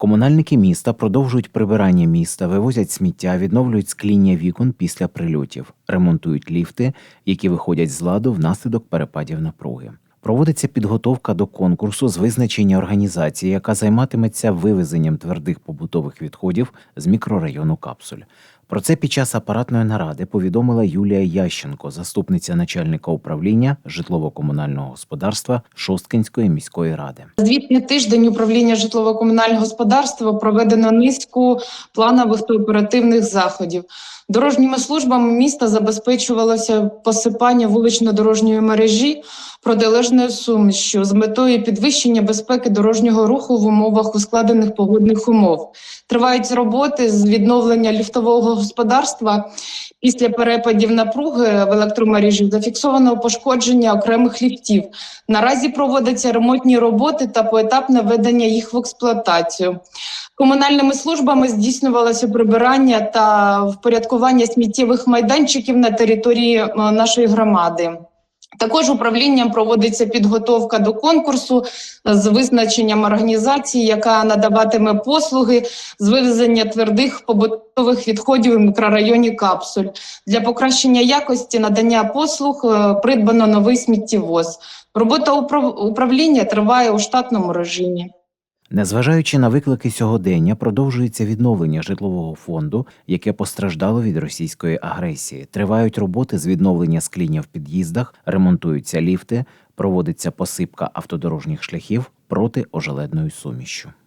Комунальники міста продовжують прибирання міста, вивозять сміття, відновлюють скління вікон після прильотів, ремонтують ліфти, які виходять з ладу внаслідок перепадів напруги. Проводиться підготовка до конкурсу з визначення організації, яка займатиметься вивезенням твердих побутових відходів з мікрорайону Капсуль. Про це під час апаратної наради повідомила Юлія Ященко, заступниця начальника управління житлово-комунального господарства Шосткинської міської ради. Звітний тиждень управління житлово-комунального господарства проведено низку планових та оперативних заходів. Дорожніми службами міста забезпечувалося посипання вулично-дорожньої мережі протилежною сумішю з метою підвищення безпеки дорожнього руху в умовах ускладених погодних умов. Тривають роботи з відновлення ліфтового господарства. Після перепадів напруги в електромережі зафіксовано пошкодження окремих ліфтів. Наразі проводяться ремонтні роботи та поетапне введення їх в експлуатацію. Комунальними службами здійснювалося прибирання та впорядкування сміттєвих майданчиків на території е, нашої громади. Також управлінням проводиться підготовка до конкурсу з визначенням організації, яка надаватиме послуги з вивезення твердих побутових відходів у мікрорайоні Капсуль. Для покращення якості надання послуг е, придбано новий сміттєвоз. Робота управ- управління триває у штатному режимі. Незважаючи на виклики сьогодення, продовжується відновлення житлового фонду, яке постраждало від російської агресії. Тривають роботи з відновлення скління в під'їздах, ремонтуються ліфти, проводиться посипка автодорожніх шляхів проти ожеледною сумішю.